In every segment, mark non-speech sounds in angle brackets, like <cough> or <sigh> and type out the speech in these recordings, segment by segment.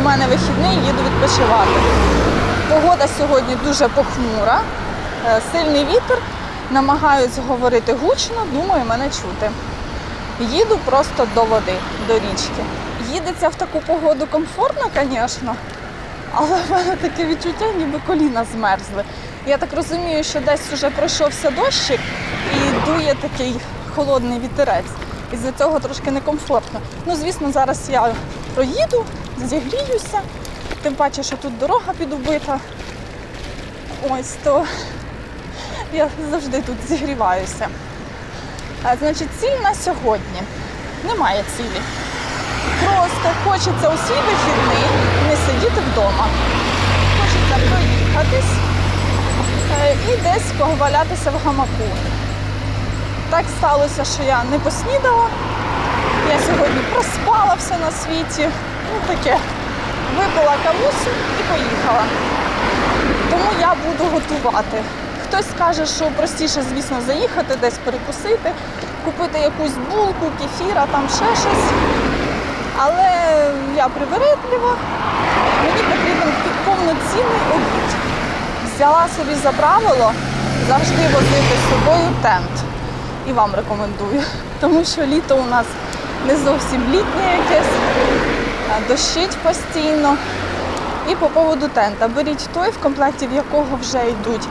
у мене вихідний, їду відпочивати. Погода сьогодні дуже похмура, е, сильний вітер. Намагаюсь говорити гучно, думаю, мене чути. Їду просто до води, до річки. Їдеться в таку погоду комфортно, звісно, але в мене таке відчуття, ніби коліна змерзли. Я так розумію, що десь вже пройшовся дощик і дує такий холодний вітерець. І з-за цього трошки некомфортно. Ну, звісно, зараз я проїду, зігріюся, тим паче, що тут дорога підубита. Ось то я завжди тут зігріваюся. А, значить, ціль на сьогодні. Немає цілі. Просто хочеться у свій вихідний не сидіти вдома. Хочеться проїхатись е, і десь повалятися в гамаку. Так сталося, що я не поснідала. Я сьогодні проспала все на світі. Ну таке. Випила кавусю і поїхала. Тому я буду готувати. Хтось скаже, що простіше, звісно, заїхати, десь перекусити, купити якусь булку, кефіра, там ще щось. Але я привередлива, мені потрібен повноцінний обід. Взяла собі за правило завжди возити з собою тент. І вам рекомендую, тому що літо у нас не зовсім літнє якесь, дощить постійно. І по поводу тента. Беріть той, в комплекті в якого вже йдуть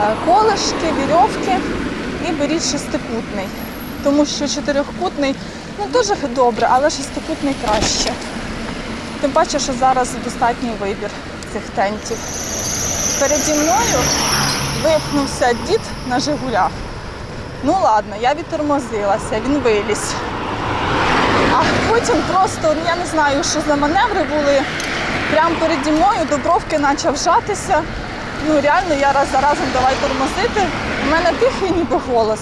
е, колишки, вірьовки, і беріть шестикутний. Тому що чотирьохкутний ну теж добре, але шестикутний краще. Тим паче, що зараз достатній вибір цих тентів. Переді мною випнувся дід на Жигулях. Ну ладно, я відтормозилася, він виліз. А потім просто, ну, я не знаю, що за маневри були. Прямо переді мною до бровки почав вжатися. Ну реально я раз за разом давай тормозити. У мене тихий ніби голос.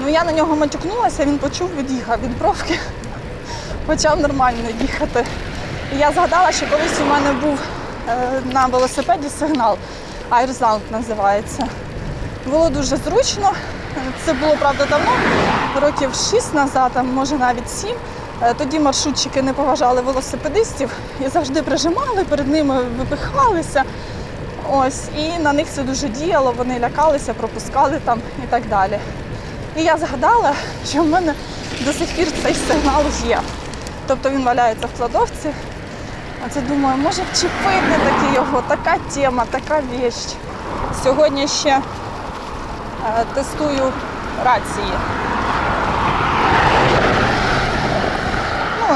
Ну я на нього матюкнулася, він почув, від'їхав від бровки. <laughs> Почав нормально їхати. І я згадала, що колись у мене був е, на велосипеді сигнал. Airsound називається. Було дуже зручно. Це було, правда, давно, років 6 назад, може навіть 7. Е, Тоді маршрутчики не поважали велосипедистів і завжди прижимали, перед ними випихалися. Ось, і на них це дуже діяло, вони лякалися, пропускали там і так далі. І я згадала, що в мене до сих пір цей сигнал є. Тобто він валяється в кладовці. А це думаю, може вчепити таки його, така тема, така віч. Сьогодні ще е, тестую рації.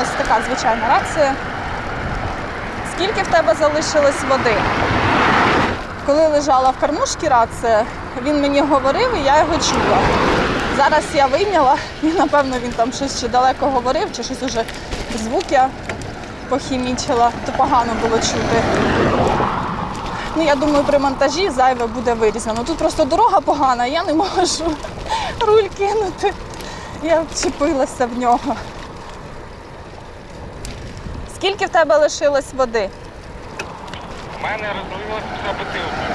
Ось така звичайна рація. Скільки в тебе залишилось води? Коли лежала в кормушці рація, він мені говорив і я його чула. Зараз я вийняла і напевно він там щось ще далеко говорив, чи щось уже звук я похімічила, то погано було чути. Ну, я думаю, при монтажі зайве буде вирізано. Тут просто дорога погана, я не можу руль кинути. Я вчепилася в нього. Скільки в тебе лишилось води? У мене розлилася вся бутилка.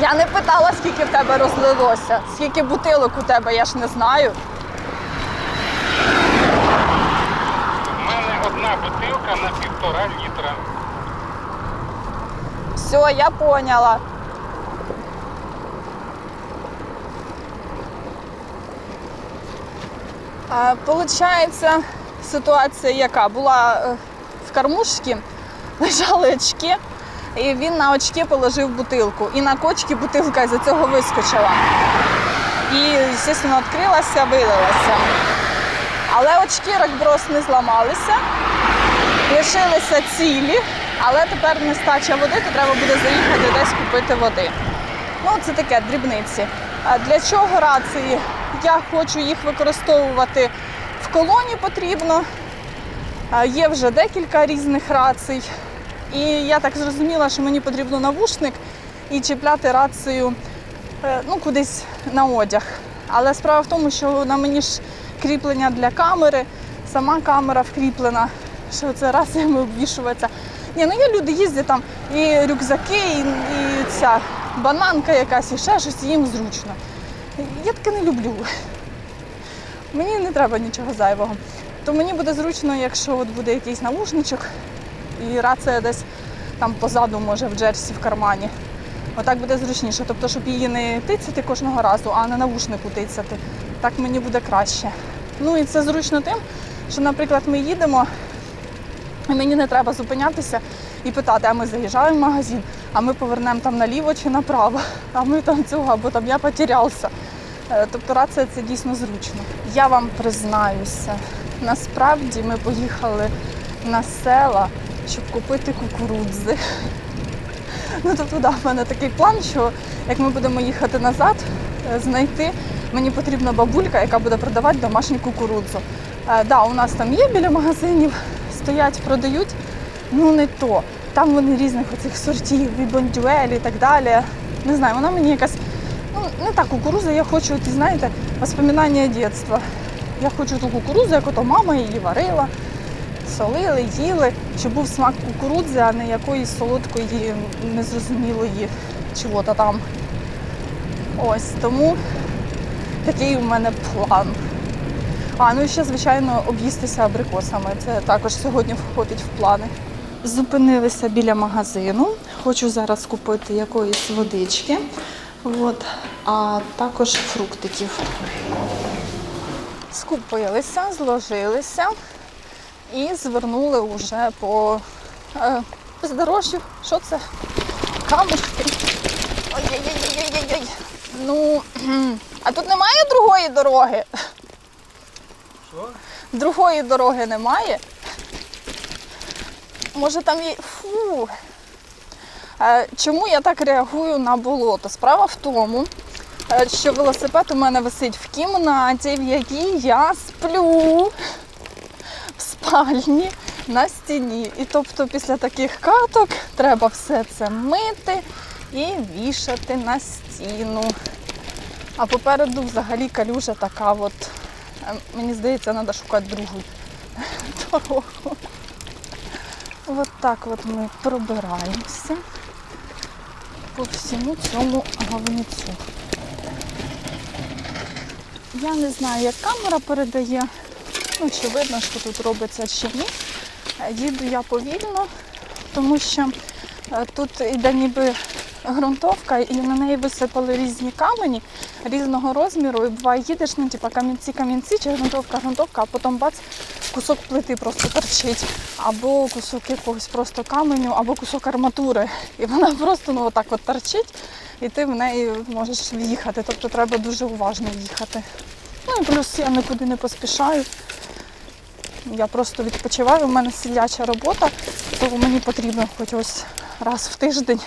Я не питала, скільки в тебе розлилося. Скільки бутилок у тебе, я ж не знаю. У мене одна бутилка на півтора літра. Все, я поняла. Получається, ситуація яка? Була е, в кормушці, <laughs> лежали очки, і він на очки положив бутилку. І на кочки бутилка із-за цього вискочила. І, звісно, відкрилася, вилилася. Але очки ракброс не зламалися, лишилися цілі, але тепер нестача води, то треба буде заїхати десь купити води. Ну, це таке дрібниці. Для чого рації? Я хочу їх використовувати в колоні потрібно. Є вже декілька різних рацій. І я так зрозуміла, що мені потрібно навушник і чіпляти рацію е, ну, кудись на одяг. Але справа в тому, що на мені ж кріплення для камери, сама камера вкріплена, що це рациями обвішується. Ні, ну є люди їздять там і рюкзаки, і, і ця бананка якась, і ще щось, і їм зручно. Я таке не люблю. Мені не треба нічого зайвого. то мені буде зручно, якщо от буде якийсь навушничок і рація десь там позаду, може, в джерсі в кармані. Отак буде зручніше. Тобто, щоб її не тицяти кожного разу, а на навушнику тицяти. Так мені буде краще. Ну і це зручно тим, що, наприклад, ми їдемо, і мені не треба зупинятися і питати, а ми заїжджаємо в магазин, а ми повернемо там наліво чи направо, а ми там цього, або там я потерявся. Е, Тобто рація це дійсно зручно. Я вам признаюся, насправді ми поїхали на села, щоб купити кукурудзи. Ну тобто, да, в мене такий план, що як ми будемо їхати назад, е, знайти, мені потрібна бабулька, яка буде продавати домашню кукурудзу. Е, да, у нас там є біля магазинів, стоять, продають, ну не то. Там вони різних оцих сортів, і бондюель і так далі. Не знаю, вона мені якась, ну не та кукуруза, я хочу, от, знаєте, воспоминання дитинства. Я хочу ту кукурузу, як ото мама її варила, солили, їли, щоб був смак кукурудзи, а не якоїсь солодкої, незрозумілої чого-то там. Ось тому такий у мене план. А, ну і ще, звичайно, об'їстися абрикосами. Це також сьогодні входить в плани. Зупинилися біля магазину. Хочу зараз купити якоїсь водички, от, а також фруктиків. Скупилися, зложилися і звернули вже по е, бездорожжю. Що це? Камушки. Ой-ой-ой-ой-ой-ой. Ну, а тут немає другої дороги. Що? Другої дороги немає. Може там є. Фу. Е, Чому я так реагую на болото? Справа в тому, е, що велосипед у мене висить в кімнаті, в якій я сплю в спальні на стіні. І тобто після таких каток треба все це мити і вішати на стіну. А попереду взагалі калюжа така от. Е, Мені здається, треба шукати другу <laughs> дорогу. От так от ми пробираємося по всьому цьому говницю. Я не знаю, як камера передає, ну чи видно, що тут робиться чи ні. Їду я повільно, тому що е, тут іде ніби ґрунтовка, і на неї висипали різні камені різного розміру. І буває, їдеш, ну, типа камінці, камінці, чи ґрунтовка, ґрунтовка, а потім бац, кусок плити просто торчить, або кусок якогось просто каменю, або кусок арматури. І вона просто ну, отак от торчить, і ти в неї можеш в'їхати. Тобто треба дуже уважно їхати. Ну і плюс я нікуди не поспішаю. Я просто відпочиваю, у мене сидяча робота, то мені потрібно хоч ось раз в тиждень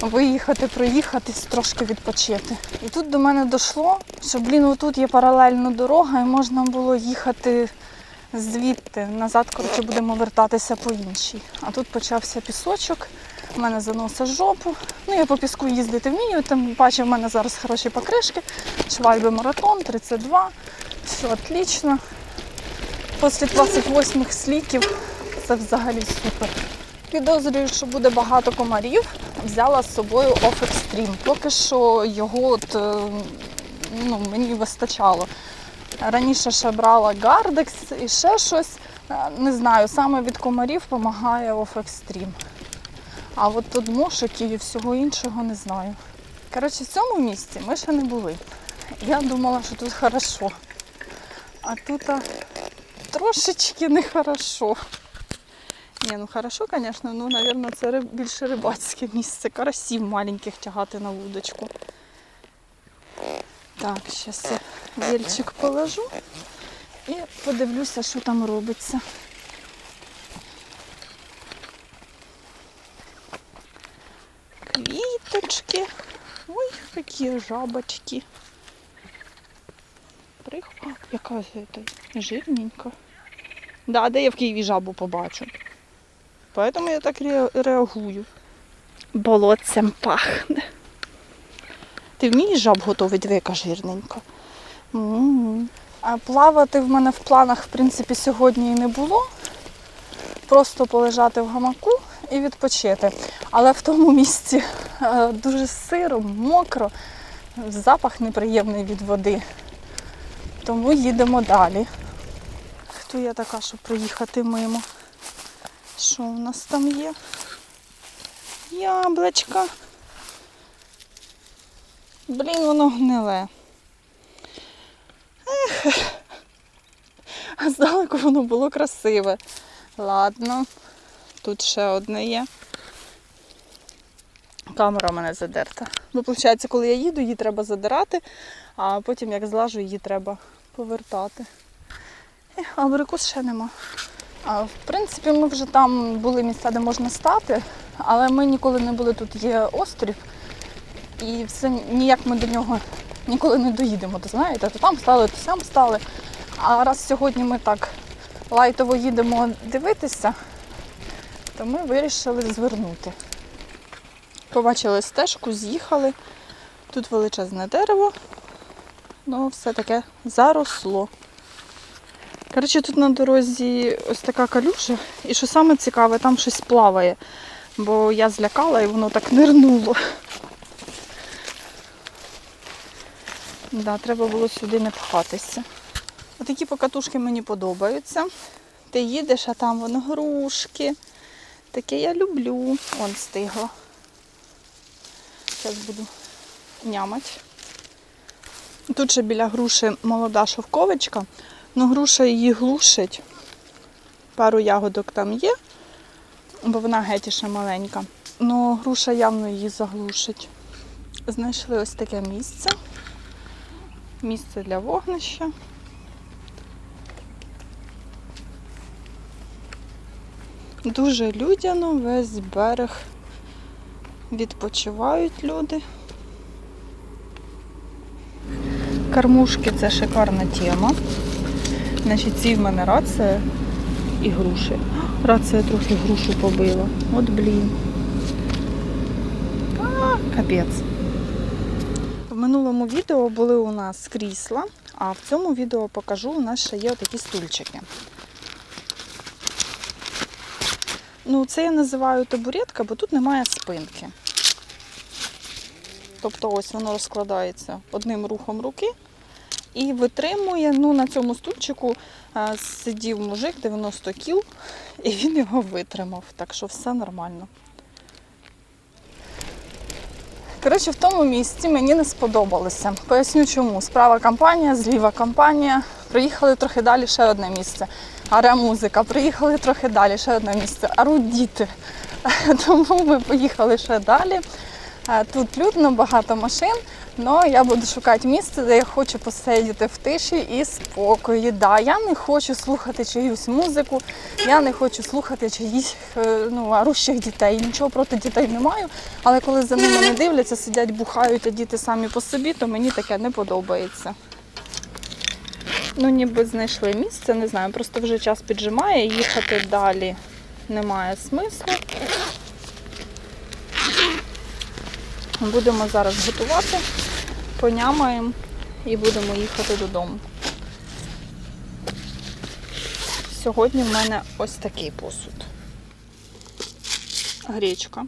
виїхати, проїхатись, трошки відпочити. І тут до мене дійшло, що, блін, отут є паралельна дорога і можна було їхати звідти. Назад, коротше, будемо вертатися по іншій. А тут почався пісочок, в мене заносить жопу. Ну, я по піску їздити вмію, тим паче в мене зараз хороші покришки. Швальби маратон, 32. Все отлично. Після 28 сліків це взагалі супер. Підозрюю, що буде багато комарів. Взяла з собою Off Extreme. Поки що його от, е, ну, мені вистачало. Раніше ще брала Гардекс і ще щось. Е, Не знаю, саме від комарів допомагає Extreme. А от тут мошиків і всього іншого не знаю. Коротше, в цьому місці ми ще не були. Я думала, що тут хорошо. А тут а, трошечки нехорошо. Ні, ну хорошо, звісно, ну, мабуть, це більше рибацьке місце. Карасів маленьких тягати на вудочку. Так, зараз я вільчик положу і подивлюся, що там робиться. Квіточки. Ой, які жабочки. Прихва, яка це жирненька. Да, де я в Києві жабу побачу. Поэтому я так реагую. Болотцем пахне. Ти вмієш жаб готувати, жирненька. М. А плавати в мене в планах, в принципі, сьогодні і не було. Просто полежати в гамаку і відпочити. Але в тому місці е, дуже сиро, мокро, запах неприємний від води. Тому їдемо далі. То я така, щоб проїхати мимо. Що у нас там є? Яблочко. Блін, воно гниле. Ех. А здалеку воно було красиве. Ладно, тут ще одне є. Камера в мене задерта. Бо, виходить, коли я їду, її треба задирати, а потім, як злажу, її треба повертати. Ех, А абрикос ще нема. А, в принципі, ми вже там були місця, де можна стати, але ми ніколи не були тут є острів. І все ніяк ми до нього ніколи не доїдемо, то знаєте, то там стали, то сам стали. А раз сьогодні ми так лайтово їдемо дивитися, то ми вирішили звернути. Побачили стежку, з'їхали. Тут величезне дерево, ну все таке заросло. Коротше, тут на дорозі ось така калюжа, і що саме цікаве, там щось плаває, бо я злякала і воно так нирнуло. Да, треба було сюди не пхатися. Отакі покатушки мені подобаються. Ти їдеш, а там воно грушки. Таке я люблю. Он стигла. Зараз буду нямать. Тут ще біля груші молода шовковичка, але груша її глушить. Пару ягодок там є, бо вона геть ще маленька. Ну, груша явно її заглушить. Знайшли ось таке місце. Місце для вогнища. Дуже людяно, весь берег відпочивають люди. Кормушки це шикарна тема. Значить, ці в мене рація і груші. Рація трохи грушу побила. От блін. А, капець. Минулому відео були у нас крісла, а в цьому відео покажу, у нас ще є такі стульчики. Ну, це я називаю табуретка, бо тут немає спинки. Тобто ось воно розкладається одним рухом руки і витримує. Ну, на цьому стульчику сидів мужик 90 кіл, і він його витримав. Так що все нормально. Коротше, в тому місці мені не сподобалося. Поясню чому. Справа компанія, зліва компанія. Приїхали трохи далі ще одне місце. Аре музика. Приїхали трохи далі, ще одне місце. Ару діти. <laughs> Тому ми поїхали ще далі. Е, Тут людно, багато машин, але я буду шукати місце, де я хочу посидіти в тиші і спокої. Да, я не хочу слухати чиюсь музику, я не хочу слухати чиїсь е, ну, орущих дітей. Нічого проти дітей не маю, але коли за ними не дивляться, сидять, бухають, а діти самі по собі, то мені таке не подобається. Ну, ніби знайшли місце, не знаю, просто вже час піджимає, їхати далі немає смислу. Будемо зараз готувати, понямаємо і будемо їхати додому. Сьогодні в мене ось такий посуд. Гречка.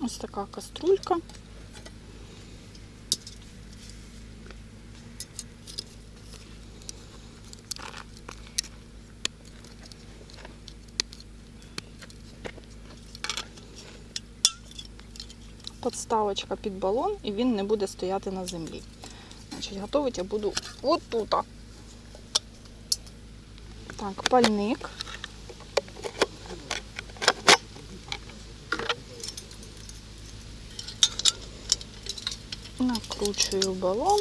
Ось така каструлька. Подставочка під балон і він не буде стояти на землі. Значить, готувати я буду отут. Так, пальник. Накручую балон.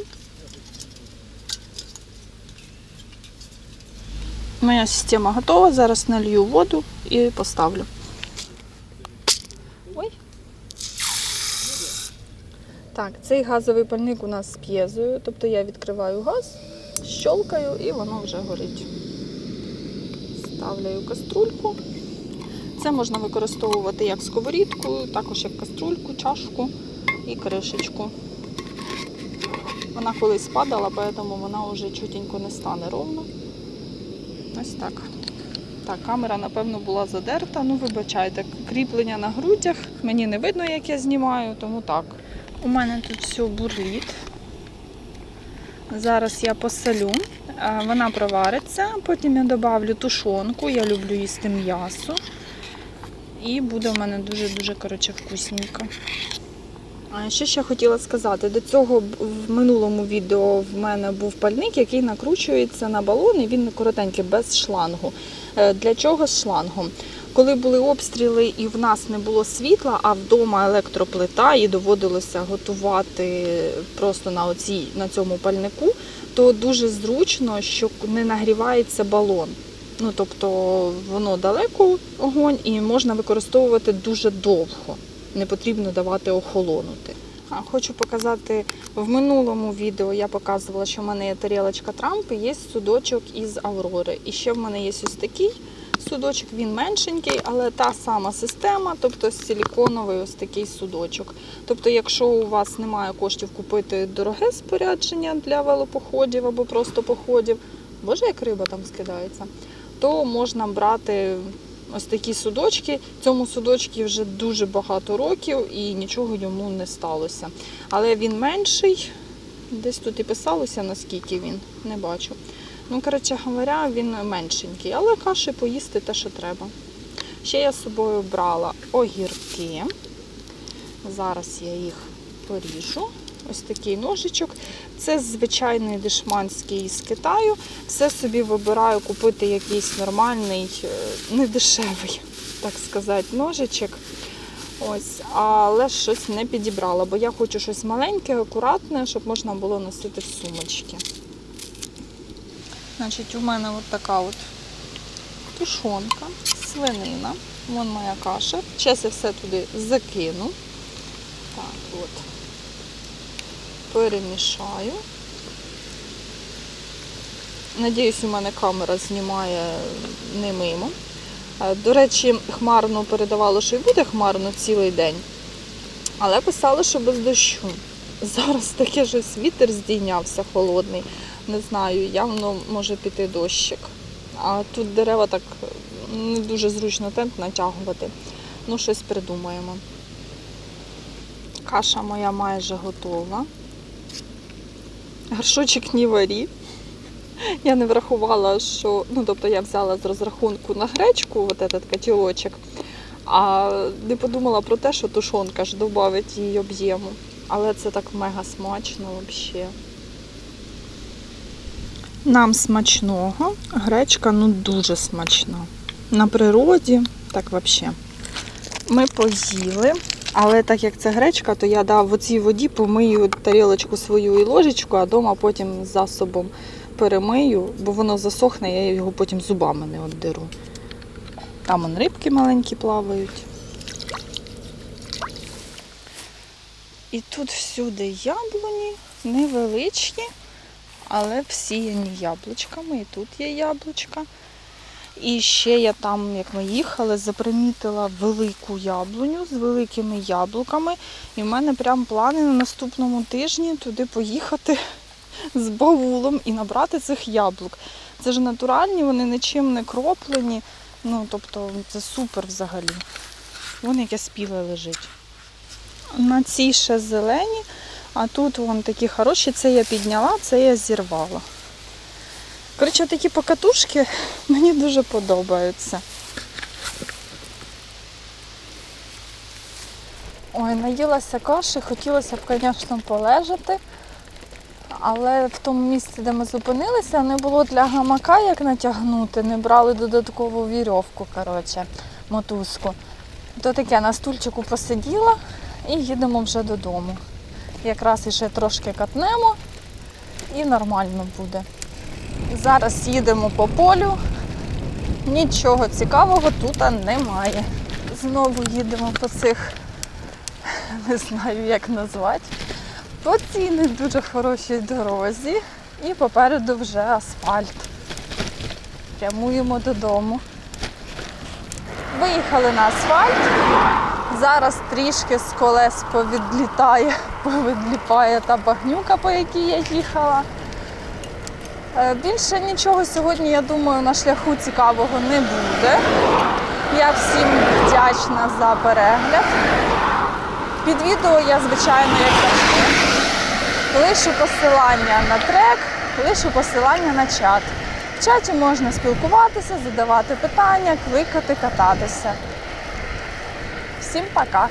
Моя система готова. Зараз налью воду і поставлю. Ой. Так, цей газовий пальник у нас з п'єзою, тобто я відкриваю газ, щолкаю і воно вже горить. Ставляю каструльку. Це можна використовувати як сковорідку, також як каструльку, чашку і кришечку. Вона колись падала, тому вона вже чутенько не стане ровно. Ось так. Так, камера, напевно, була задерта. Ну, вибачайте, кріплення на грудях. Мені не видно, як я знімаю, тому так. У мене тут все бурліт. Зараз я посолю. Вона провариться, потім я додавлю тушонку. Я люблю їсти м'ясо. І буде в мене дуже-дуже вкусненько. А що ще хотіла сказати? До цього в минулому відео в мене був пальник, який накручується на балон, і він коротенький, без шлангу. Е, Для чого з шлангом? Коли були обстріли і в нас не було світла, а вдома електроплита, і доводилося готувати просто на, оцій, на цьому пальнику, то дуже зручно, що не нагрівається балон. Ну, тобто воно далеко огонь і можна використовувати дуже довго. Не потрібно давати охолонути. Хочу показати в минулому відео я показувала, що в мене є тарілочка Трамп і є судочок із Аврори. І ще в мене є ось такий судочок, він меншенький, але та сама система, тобто силіконовий ось такий судочок. Тобто, якщо у вас немає коштів купити дороге спорядження для велопоходів або просто походів, боже, як риба там скидається, то можна брати ось такі судочки. Цьому судочки вже дуже багато років і нічого йому не сталося. Але він менший, десь тут і писалося, наскільки він, не бачу. Ну, коротше говоря, він меншенький, але каші поїсти те, що треба. Ще я з собою брала огірки. Зараз я їх поріжу. Ось такий ножичок. Це звичайний дешманський з Китаю. Все собі вибираю купити якийсь нормальний, е, не дешевий, так сказати, ножичок. Ось, але щось не підібрала, бо я хочу щось маленьке, акуратне, щоб можна було носити в сумочки. Значить, у мене от така от тушонка, свинина. Вон моя каша. Зараз я все туди закину. Так, от. Перемішаю. Надіюсь, у мене камера знімає не мимо. Е, До речі, хмарно передавало, що і буде хмарно цілий день. Але писали, що без дощу. Зараз таке щось вітер здійнявся холодний. Не знаю, явно може піти дощик. А тут дерева так не дуже зручно тент натягувати. Ну, щось придумаємо. Каша моя майже готова. Горшочок не варі. Я не врахувала, що. Ну, тобто я взяла з розрахунку на гречку, от этот котілочок, а не подумала про те, що тушонка ж додавить її об'єму. Але це так мега смачно взагалі. Нам смачного. Гречка ну дуже смачна. На природі, так взагалі. Ми поїли, але так як це гречка, то я дав в оцій воді помию тарілочку свою і ложечку, а вдома потім з засобом перемию, бо воно засохне, я його потім зубами не оддеру. Там он рибки маленькі плавають. І тут всюди яблуні, невеличкі, але всіяні яблучками. І тут є яблучка. І ще я там, як ми їхали, запримітила велику яблуню з великими яблуками. І в мене прям плани на наступному тижні туди поїхати з баулом і набрати цих яблук. Це ж натуральні, вони нічим не кроплені. Ну, тобто, це супер взагалі. Вон яке спіле лежить. На цій ще зелені, а тут вон такі хороші. Це я підняла, це я зірвала. Коротше, такі покатушки <laughs> мені дуже подобаються. Ой, наїлася каші, хотілося б, звісно, полежати. Але в тому місці, де ми зупинилися, не було для гамака як натягнути, не брали додаткову вірьовку, коротше, мотузку. То таке на стульчику посиділа і їдемо вже додому. Якраз іще трошки катнемо і нормально буде. Зараз їдемо по полю. Нічого цікавого тут немає. Знову їдемо по цих, <laughs> не знаю, як назвати, по цій не дуже хорошій дорозі. І попереду вже асфальт. Прямуємо додому. Виїхали на асфальт. Зараз трішки з колес повідлітає, повідліпає та багнюка, по якій я їхала. Е, Більше нічого сьогодні, я думаю, на шляху цікавого не буде. Я всім вдячна за перегляд. Під відео я, звичайно, як завжди, лишу посилання на трек, лишу посилання на чат. В чаті можна спілкуватися, задавати питання, кликати, кататися. Всім пока!